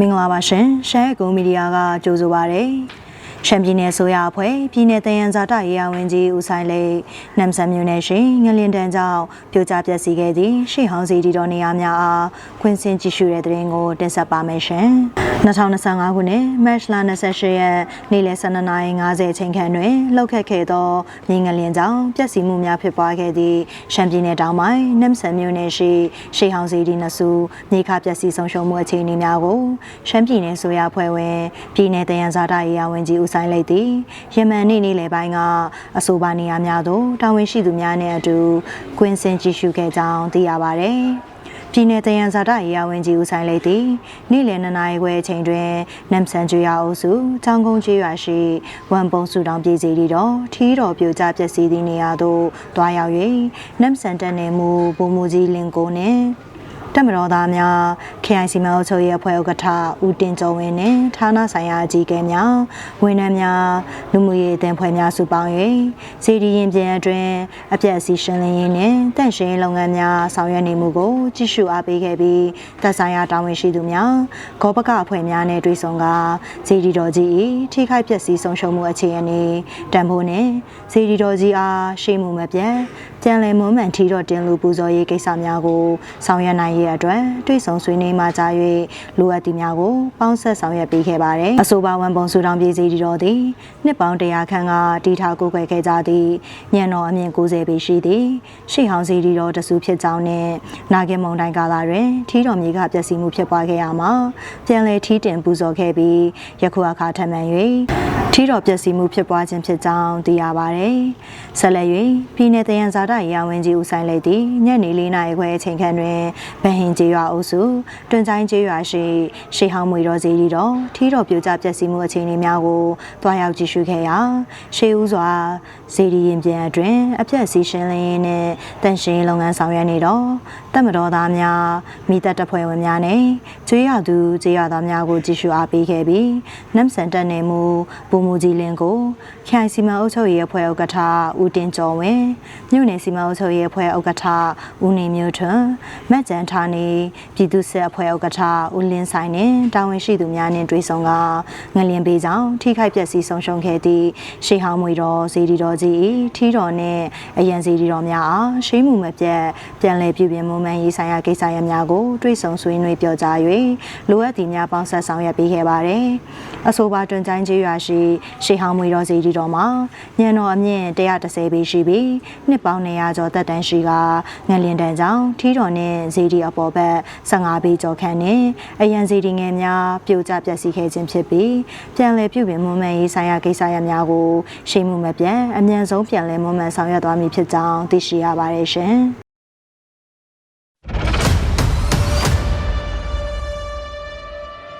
မင်္ဂလာပါရှင်ရှမ်းကုန်းမီဒီယာကကြိုဆိုပါရစေ ရှမ်းပြည်နယ်ဆိုရအဖွဲ့ပြည်내တယံဇာတရေးရဝင်ကြီးဦးဆိုင်လေးနမ်ဆန်မြို့နယ်ရှိငလင်တန်းကြောင့်ပြိုကျပျက်စီးခဲ့သည့်ရှေ့ဟောင်းစီတီတော်နေရာများအားခွင့်စင်ကြည့်ရှုတဲ့တဲ့ရင်ကိုတင်ဆက်ပါမယ်ရှင်2025ခုနှစ်မတ်လ28ရက်နေ့လယ်12:50အချိန်ခန့်တွင်လှုပ်ခတ်ခဲ့သောမြေငလင်ကြောင့်ပျက်စီးမှုများဖြစ်ပွားခဲ့သည့်ရှမ်းပြည်နယ်တောင်ပိုင်းနမ်ဆန်မြို့နယ်ရှိရှေ့ဟောင်းစီတီနစုမြေခပျက်စီးဆုံးရှုံးမှုအခြေအနေများကိုရှမ်းပြည်နယ်ဆိုရအဖွဲ့ဝင်ပြည်내တယံဇာတရေးရဝင်ကြီးဦးဆိုင်လိုက်သည်ယမန်နေ့နေ့လယ်ပိုင်းကအဆိုပါနေရာများသို့တာဝန်ရှိသူများနဲ့အတူကွင်းစင်ကြည့်ရှုခဲ့ကြောင်းသိရပါသည်ပြည်내တယံဇာတရေးရဝင်ကြီးဦးဆိုင်လိုက်သည်နေ့လယ်2နာရီခွဲအချိန်တွင်နမ်ဆန်ကျွော်အုပ်စုချောင်းကုန်းကျွော်ရှိဝမ်ပုံစုတောင်ပြည်စီတီတော်ထီးတော်ပြိုကျပျက်စီးသည့်နေရာသို့တွားရောက်၍နမ်ဆန်တက်နေမှုဘုံမူကြီးလင်ကိုနှင့် တက်မတော်သားများ KIC မအုပ်ချုပ်ရေးအဖွဲ့ဥက္ကဋ္ဌဦးတင်ကျော်ဝင်းနှင့်ဌာနဆိုင်ရာအကြီးအကဲများဝန်ထမ်းများလူမှုရေးအသင်းဖွဲ့များစုပေါင်း၍စီဒီရင်ပြန်အတွင်းအပြည့်အစည်းရှင်းလင်းရေးနှင့်တန့်ရှင်းရေးလုပ်ငန်းများဆောင်ရွက်နေမှုကိုကြီးစုအားပေးခဲ့ပြီးသက်ဆိုင်ရာတာဝန်ရှိသူများဂောပကအဖွဲ့များနဲ့တွေ့ဆုံကစီဒီတော်ကြီး၏ထိခိုက်ပျက်စီးဆုံးရှုံးမှုအခြေအနေတန်ဖိုးနှင့်စီဒီတော်ကြီးအားရှေ့မှုမပြတ်ပြန်လည်မွမ်းမံထီတော်တင်လူပူဇော်ရေးကိစ္စများကိုဆောင်ရွက်နိုင်ရေးအတွက်တွေ့ဆုံဆွေးနွေးမှကြား၍လိုအပ်သည့်များကိုပေါင်းဆက်ဆောင်ရွက်ပေးခဲ့ပါတယ်။အဆိုပါဝန်ပုံစုတောင်ပြည်စီတီတော်သည်နှစ်ပေါင်း100ခန့်ကတီထားကိုကွယ်ခဲ့ကြသည့်ညံတော်အမြင့်90ပေရှိသည့်ရှေ့ဟောင်းစီတီတော်တဆူဖြစ်ကြောင်းနှင့်နာဂင်မုံတိုင်းကာလတွင်ထီတော်မြေကပျက်စီးမှုဖြစ်ပွားခဲ့ရမှာပြန်လည်ထီတင်ပူဇော်ခဲ့ပြီးယခုအခါထပ်မံ၍ထီတော်ပျက်စီးမှုဖြစ်ပွားခြင်းဖြစ်ကြောင်းသိရပါတယ်။ဆက်လက်၍ပြည်내တယံဇာတရေးရဝင်ကြီးဦးဆိုင်လိုက်သည့်ညနေ၄နာရီခွဲအချိန်ခန့်တွင်ဗဟင်ကျေးရွာအုပ်စုတွင်ချိုင်းကျေးရွာရှိရှေးဟောင်းမွေတော်စီတီတော်ထီတော်ပြိုကျပျက်စီးမှုအခြေအနေများကိုတွားရောက်ကြည့်ရှုခဲ့ရာရှေးဦးစွာစီဒီရင်ပြန်အတွင်အပြက်စီရှင်းလင်းရေးနှင့်တန်ရှင်းလုပ်ငန်းဆောင်ရွက်နေတော့တပ်မတော်သားများမိသက်တပ်ဖွဲ့ဝင်များနဲ့ကျွေးရသူကျွေးရသားများကိုကြည့်ရှုအားပေးခဲ့ပြီးနမ်ဆန်တက်နေမှုပုံမူကြီးလင်းကိုခိုင်စီမအုပ်ချုပ်ရေးအဖွဲ့ဥက္ကဋ္ဌဦးတင်ကျော်ဝင်းမြို့နယ်စီမအုပ်ချုပ်ရေးအဖွဲ့ဥက္ကဋ္ဌဦးနေမျိုးထွန်းမတ်ကျန်ဌာနေပြည်သူ့စစ်အဖွဲ့ဥက္ကဋ္ဌဦးလင်းဆိုင်နဲ့တာဝန်ရှိသူများနဲ့တွေ့ဆုံကငလျင်ပေးကြောင်းထိခိုက်ပျက်စီးဆုံးရှုံးခဲ့သည့်ရှေးဟောင်းမွေတော်ဇေဒီတော်ကြီးထီတော်နဲ့အရန်ဇေဒီတော်များအားရှိမှုမပြတ်ပြန်လည်ပြုပြင်မှုမှန်ရေးဆိုင်ရာကိစ္စရပ်များကိုတွေ့ဆုံဆွေးနွေးပြောကြား၍လိုအပ်သည့်များပေါင်းဆက်ဆောင်ရွက်ပေးခဲ့ပါတယ်။အဆိုပါတွင်ချိုင်းကြီးရွာရှိရှေးဟောင်းမွေတော်ဇေဒီတော်မှာညံတော်အမြင့်130ပေရှိပြီးနှစ်ပေါင်း200ကျော်သက်တမ်းရှိကငလျင်တန်းကြောင့်ထီတော်နဲ့ဇေဒီအပေါ်ဘက်15ပေကျော်ခန့်နဲ့အရန်ဇေဒီငယ်များပြိုကျပျက်စီးခဲ့ခြင်းဖြစ်ပြီးပြန်လည်ပြုပြင်မှုမှန်ရေးဆိုင်ရာကိစ္စရပ်များကိုရှိမှုမပြတ်အမြန်ဆုံးပြန်လည်မှုမှန်ဆောင်ရွက်သွားမည်ဖြစ်ကြောင်းသိရှိရပါတယ်ရှင်။